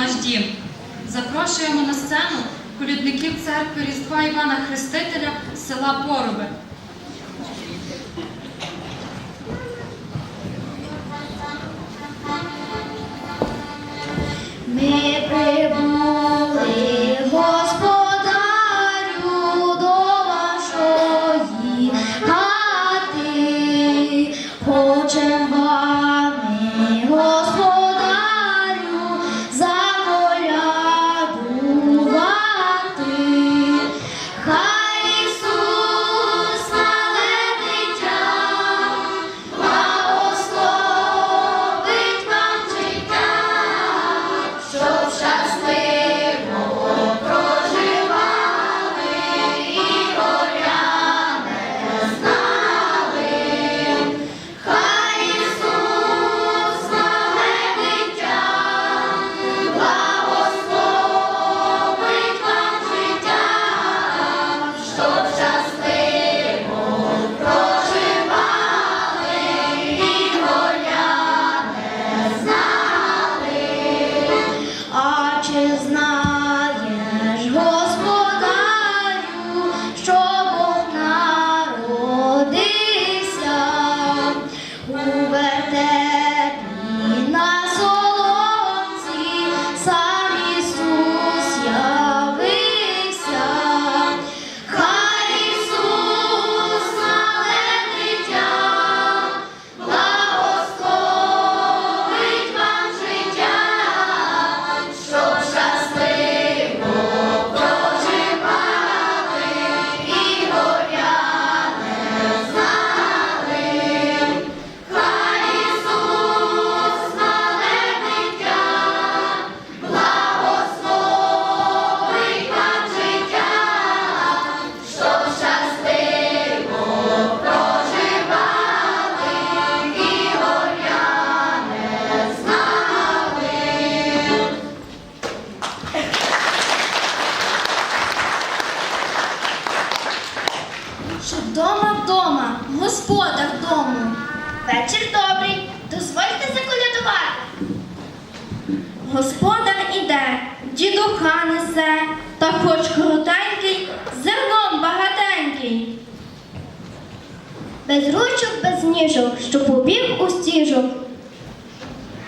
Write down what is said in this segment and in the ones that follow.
наш дім. Запрошуємо на сцену колідників церкви Різдва Івана Хрестителя села Поруби.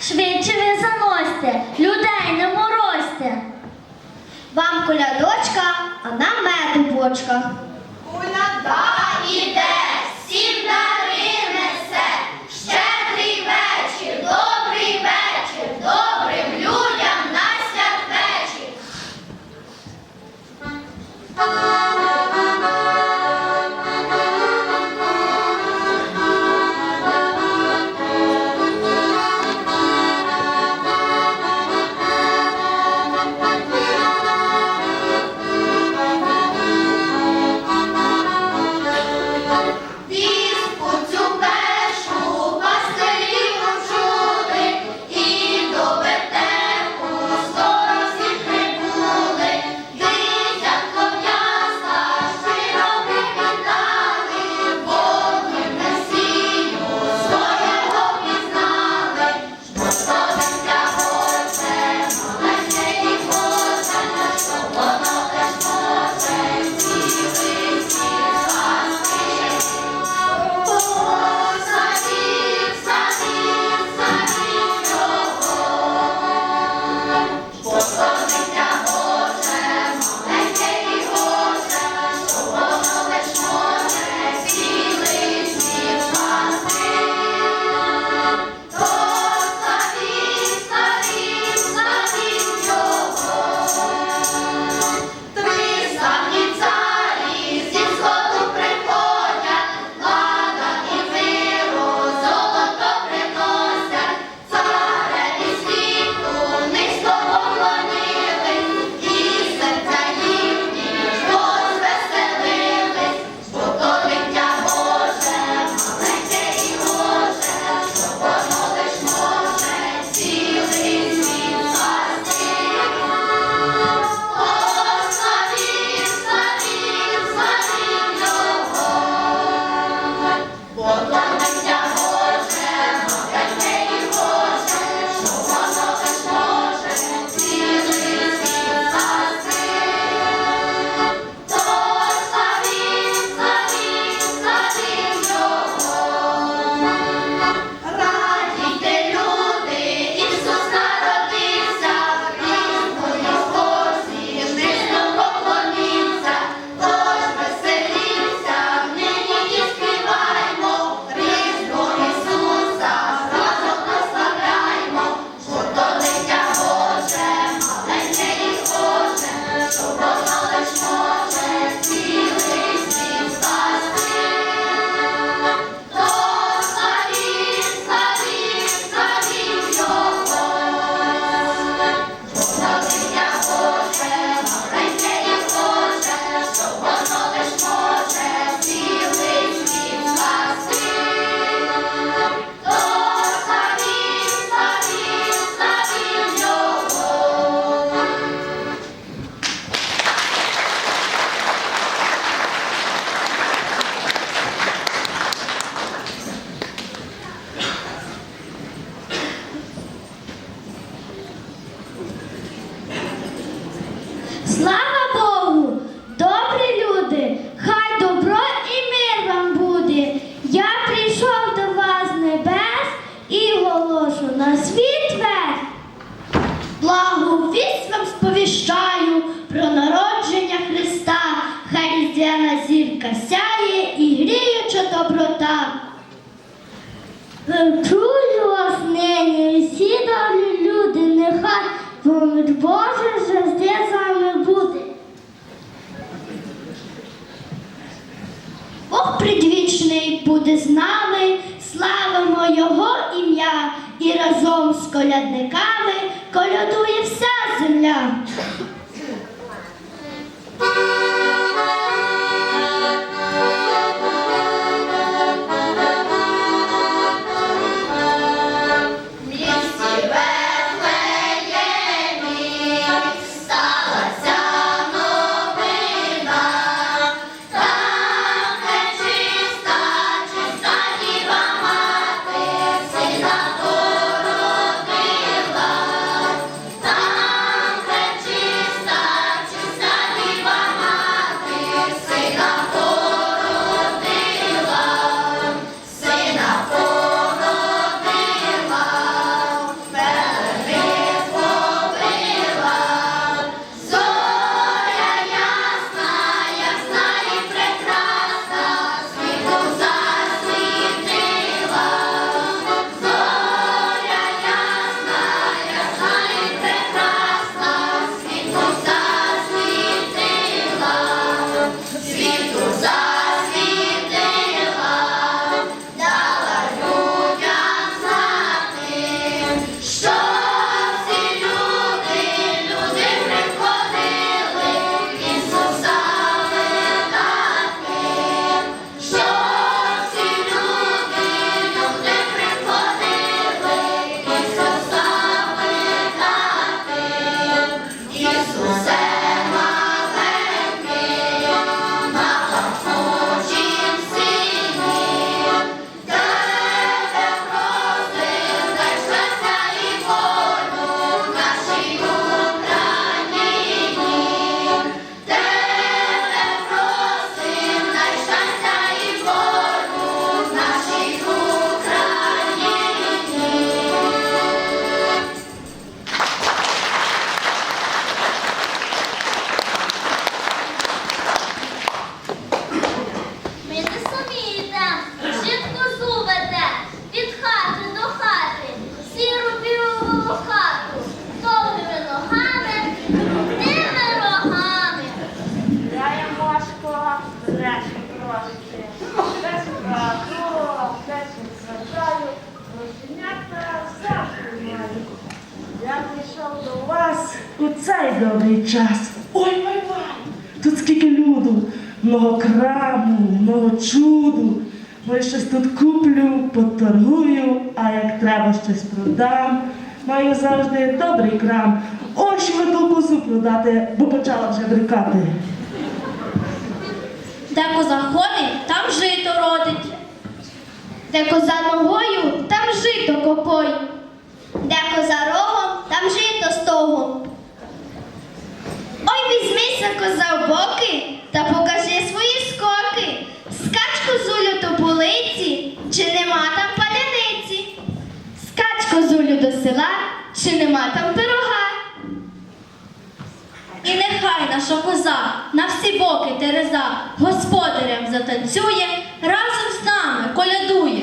Швидше ви заносьте, людей не морозьте. Вам колядочка, а нам меду бочка. Куляда іде, всім дари несе, щедрий вечір, добрий вечір, добрим людям на святвечір. Помір Боже завжди з вами буде. Бог предвічний буде з нами, славимо Його ім'я, і разом з колядниками колядує вся земля. Я прийшов до вас у цей добрий час. Ой, ой, ой! Тут скільки люду, много краму, много чуду. Може, щось тут куплю, поторгую, а як треба щось продам. Маю завжди добрий крам. Ви ту косу продати, бо почала вже брикати. Де коза ходить, там жито родить. Де коза ногою, там жито копой. Де коза рогом, там жито стогом. Ой, візьмися коза в боки та покажи свої скоки. Скач козулю до полиці, чи нема там паляниці? Скач козулю до села, чи нема там пирога? І нехай наша коза на всі боки тереза господарям затанцює, разом з нами колядує.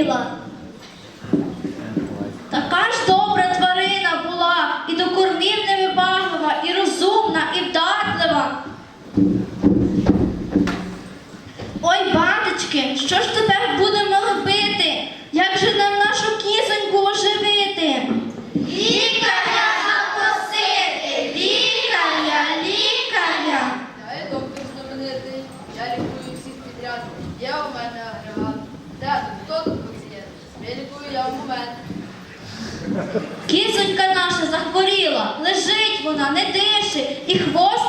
Захворіла. Така ж добра тварина була, і до кормів невибаглива, і розумна, і вдатлива. Ой, батечки, що ж тепер захворіла, лежить вона, не дише і хвостиком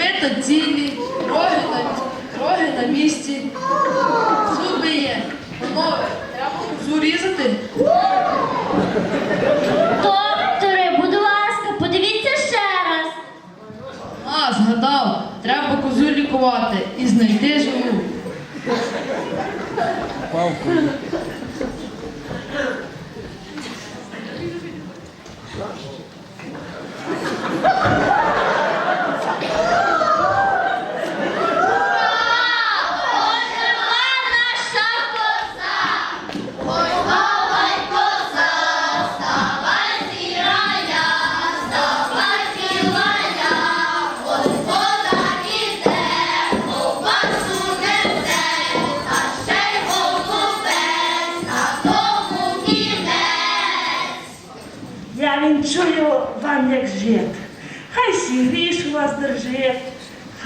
Копита цілі, роги на, роги на місці. Зуби є. Панове, треба козу різати. Докторе, будь ласка, подивіться ще раз. А, згадав, треба козу лікувати і знайти живу. Я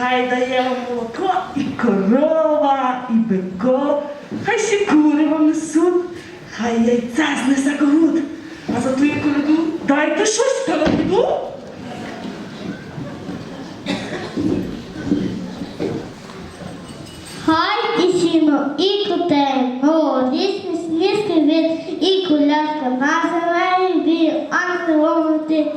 хай дає вам молоко і корова, і бико, хай сі кури вам несуть, хай яйця знесе когут. А за ту коляду дайте щось та. Хай і сіно, і кутей, молодісний сніжки від, і кулятка на зеленій бій, ангелом ти.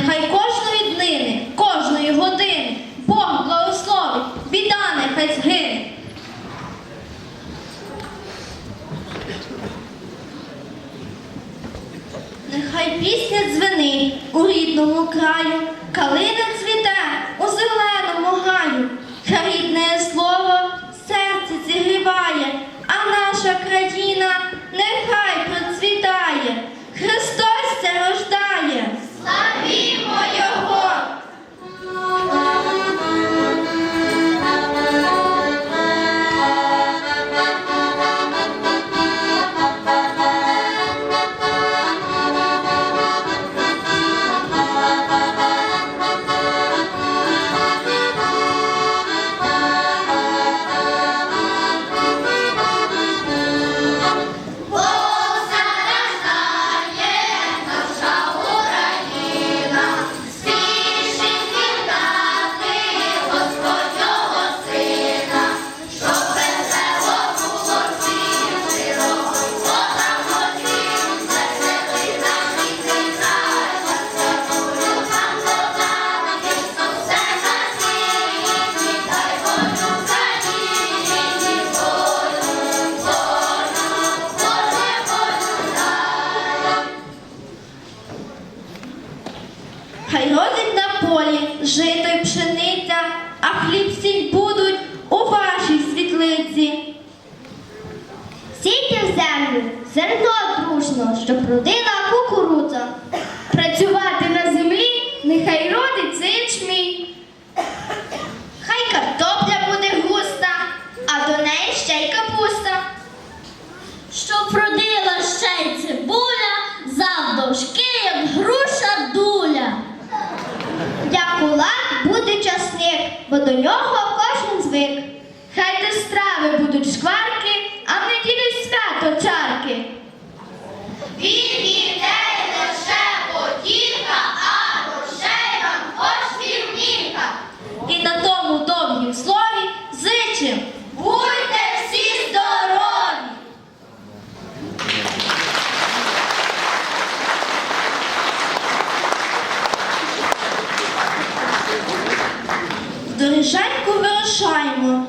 Нехай кожної днини, кожної години Бог благословить, біда нехай згине. Нехай пісня дзвенить у рідному краю, калина нехай родить. Хай картопля буде густа, а до неї ще й капуста. Щоб родила ще й цибуля, завдовжки, як груша дуля. Як кулак буде часник, бо до нього Доріженьку вирушаємо,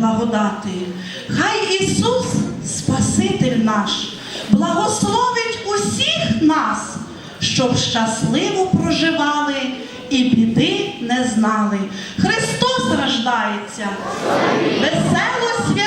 благодати. Хай Ісус, Спаситель наш, благословить усіх нас, щоб щасливо проживали і біди не знали. Христос рождається, весело свято!